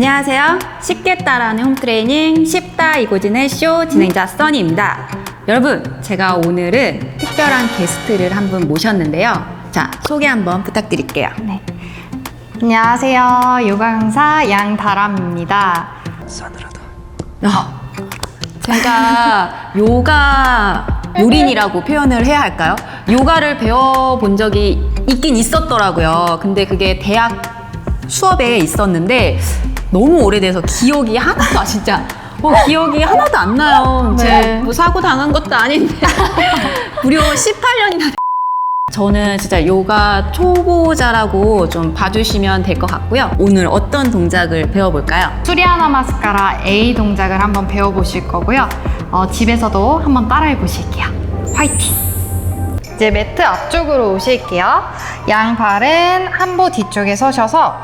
안녕하세요. 쉽게 따라하는 홈트레이닝 쉽다 이고진의 쇼 진행자 써니입니다. 여러분, 제가 오늘은 특별한 게스트를 한 분 모셨는데요. 자, 소개 한번 부탁드릴게요. 네. 안녕하세요. 요가 강사 양다람입니다. 아, 제가 요가 요린이라고 표현을 해야 할까요? 요가를 배워본 적이 있긴 있었더라고요. 근데 그게 대학 수업에 있었는데 너무 오래돼서 기억이 하나도 안- 진짜 어, 기억이 하나도 안 나요. 네. 제가 뭐 사고 당한 것도 아닌데 무려 18년이나 저는 진짜 요가 초보자라고 좀 봐주시면 될 것 같고요. 오늘 어떤 동작을 배워볼까요? 수리아나 마스카라 A 동작을 한번 배워보실 거고요. 어, 집에서도 한번 따라해 보실게요. 화이팅! 이제 매트 앞쪽으로 오실게요. 양발은 한보 뒤쪽에 서셔서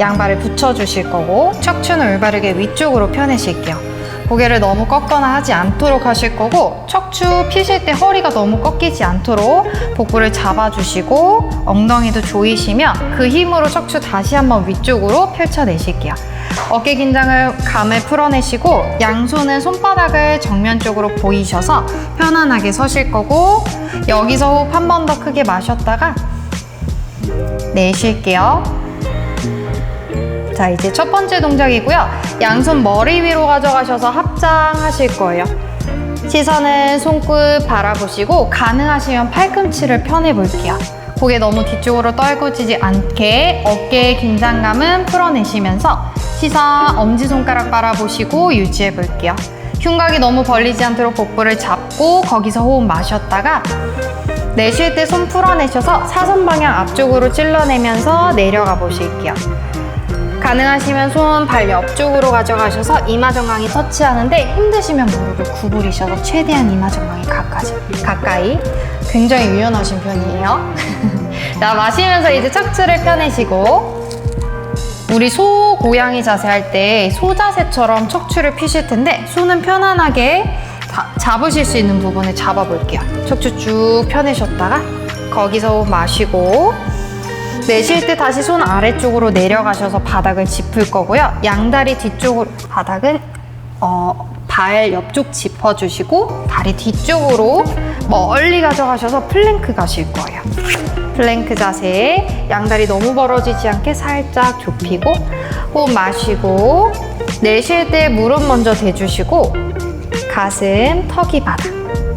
양발을 붙여주실 거고 척추는 올바르게 위쪽으로 펴내실게요. 고개를 너무 꺾거나 하지 않도록 하실 거고 척추 피실 때 허리가 너무 꺾이지 않도록 복부를 잡아주시고 엉덩이도 조이시며 그 힘으로 척추 다시 한번 위쪽으로 펼쳐내실게요. 어깨 긴장을 감을 풀어내시고 양손은 손바닥을 정면 쪽으로 보이셔서 편안하게 서실 거고 여기서 호흡 한 번 더 크게 마셨다가 내쉴게요. 자, 이제 첫 번째 동작이고요. 양손 머리 위로 가져가셔서 합장하실 거예요. 시선은 손끝 바라보시고 가능하시면 팔꿈치를 펴내 볼게요. 고개 너무 뒤쪽으로 떨구지지 않게 어깨의 긴장감은 풀어내시면서 시선 엄지손가락 바라보시고 유지해 볼게요. 흉곽이 너무 벌리지 않도록 복부를 잡고 거기서 호흡 마셨다가 내쉴 때 손 풀어내셔서 사선 방향 앞쪽으로 찔러내면서 내려가 보실게요. 가능하시면 손 발 옆쪽으로 가져가셔서 이마 정강이 터치하는데 힘드시면 무릎을 구부리셔서 최대한 이마 정강이 가까이, 가까이. 굉장히 유연하신 편이에요. 자, 마시면서 이제 척추를 펴내시고 우리 소 고양이 자세 할 때 소 자세처럼 척추를 피실 텐데 손은 편안하게 자- 잡으실 수 있는 부분을 잡아볼게요. 척추 쭉 펴내셨다가 거기서 마시고 내쉴 때 다시 손 아래쪽으로 내려가셔서 바닥을 짚을 거고요. 양다리 뒤쪽으로 바닥은 어, 발 옆쪽 짚어주시고 다리 뒤쪽으로 멀리 가져가셔서 플랭크 가실 거예요. 플랭크 자세 양다리 너무 벌어지지 않게 살짝 좁히고 호흡 마시고 내쉴 때 무릎 먼저 대주시고 가슴 턱이 바닥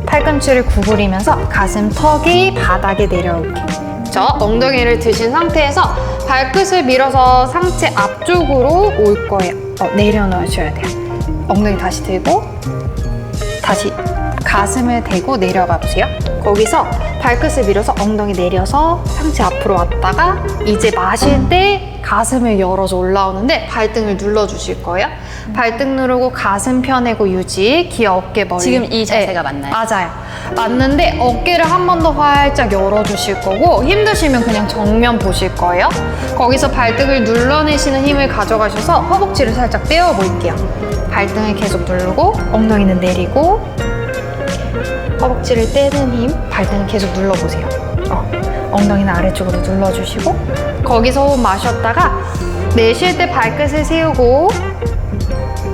팔꿈치를 구부리면서 가슴 턱이 바닥에 내려올게 저 엉덩이를 드신 상태에서 발끝을 밀어서 상체 앞쪽으로 올 거예요. 어, 내려놓으셔야 돼요. 엉덩이 다시 들고 다시 가슴을 대고 내려가 보세요. 거기서 발끝을 밀어서 엉덩이 내려서 상체 앞으로 왔다가 이제 마실 때 가슴을 열어서 올라오는데 발등을 눌러주실 거예요. 발등 누르고 가슴 펴내고 유지, 귀 어깨 머리. 지금 이 자세가 네, 맞나요? 맞아요. 맞는데 어깨를 한 번 더 활짝 열어주실 거고 힘드시면 그냥 정면 보실 거예요. 거기서 발등을 눌러내시는 힘을 가져가셔서 허벅지를 살짝 떼어 볼게요. 발등을 계속 누르고 엉덩이는 내리고 허벅지를 떼는 힘, 발등을 계속 눌러보세요. 어, 엉덩이는 아래쪽으로 눌러주시고 거기서 호흡 마셨다가 내쉴 때 발끝을 세우고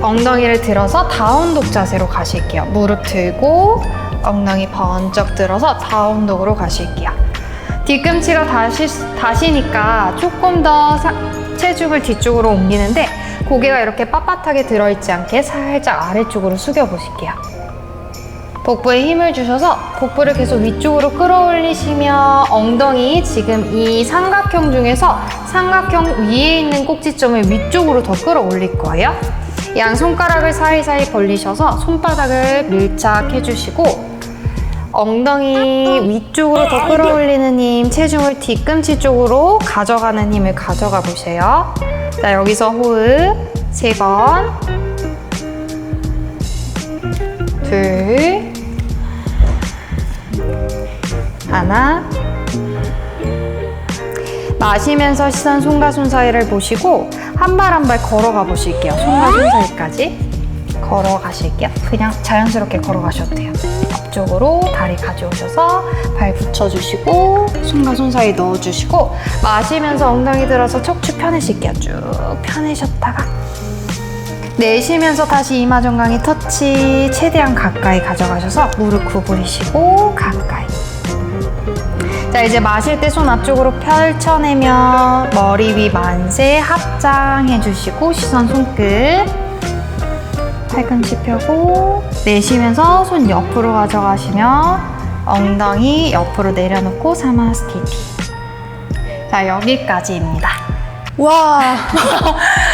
엉덩이를 들어서 다운독 자세로 가실게요. 무릎 들고 엉덩이 번쩍 들어서 다운독으로 가실게요. 뒤꿈치가 다시, 다시니까 조금 더 사- 체중을 뒤쪽으로 옮기는데 고개가 이렇게 빳빳하게 들어있지 않게 살짝 아래쪽으로 숙여보실게요. 복부에 힘을 주셔서 복부를 계속 위쪽으로 끌어올리시며 엉덩이 지금 이 삼각형 중에서 삼각형 위에 있는 꼭지점을 위쪽으로 더 끌어올릴 거예요. 양 손가락을 사이사이 벌리셔서 손바닥을 밀착해 주시고 엉덩이 위쪽으로 더 끌어올리는 힘, 체중을 뒤꿈치 쪽으로 가져가는 힘을 가져가 보세요. 자, 여기서 호흡 세 번, 둘, 하나. 마시면서 시선 손과 손 사이를 보시고 한 발 한 발 걸어가 보실게요. 손과 손 사이까지. 걸어가실게요. 그냥 자연스럽게 걸어가셔도 돼요. 앞쪽으로 다리 가져오셔서 발 붙여주시고 손과 손 사이 넣어주시고 마시면서 엉덩이 들어서 척추 펴내실게요. 쭉 펴내셨다가 내쉬면서 다시 이마 정강이 터치 최대한 가까이 가져가셔서 무릎 구부리시고 가까이 자 이제 마실 때 손 앞쪽으로 펼쳐내면 머리 위 만세 합장 해 주시고 시선 손끝 팔꿈치 펴고 내쉬면서 손 옆으로 가져가시면 엉덩이 옆으로 내려놓고 사마스티티 자 여기까지입니다 와.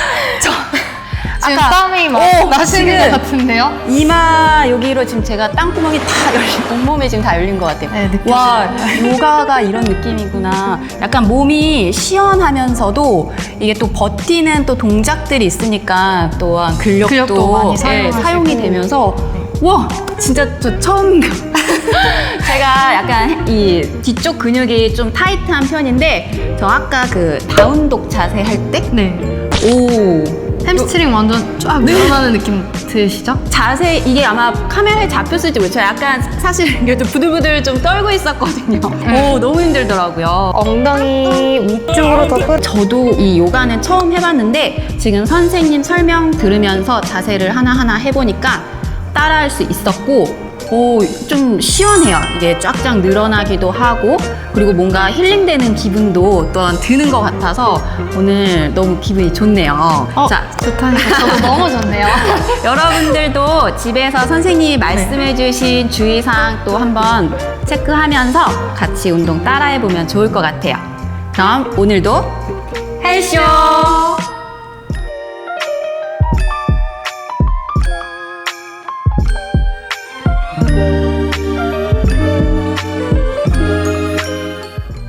지금 아까- 땀이 막 어, 나시는 지금- 것 같은데요? 이마 여기로 지금 제가 땅구멍이 다 열린 온몸에 지금 다 열린 것 같아요. 네, 느껴져요. 와 요가가 이런 느낌이구나. 약간 몸이 시원하면서도 이게 또 버티는 또 동작들이 있으니까 또한 근력도, 근력도 많이 예, 사용하시고. 사용이 되면서 와 진짜 저 처음 제가 약간 이 뒤쪽 근육이 좀 타이트한 편인데 저 아까 그 다운독 자세 할 때 네. 오 햄스트링 완전 쫙 늘어나는 느낌 드시죠? 자세 이게 아마 카메라에 잡혔을지 모르겠어요. 약간 사실 이게 좀 부들부들 좀 떨고 있었거든요. 오 너무 힘들더라고요. 엉덩이 위쪽으로 더 끌. 저도 이 요가는 처음 해봤는데 지금 선생님 설명 들으면서 자세를 하나 하나 해보니까 따라할 수 있었고 오, 좀 시원해요. 이게 쫙쫙 늘어나기도 하고 그리고 뭔가 힐링되는 기분도 또한 드는 것 같아서 오늘 너무 기분이 좋네요. 어, 자, 좋다니까 저도 너무 좋네요. 여러분들도 집에서 선생님이 말씀해주신 주의사항 또 한번 체크하면서 같이 운동 따라해보면 좋을 것 같아요. 그럼 오늘도 헬쇼!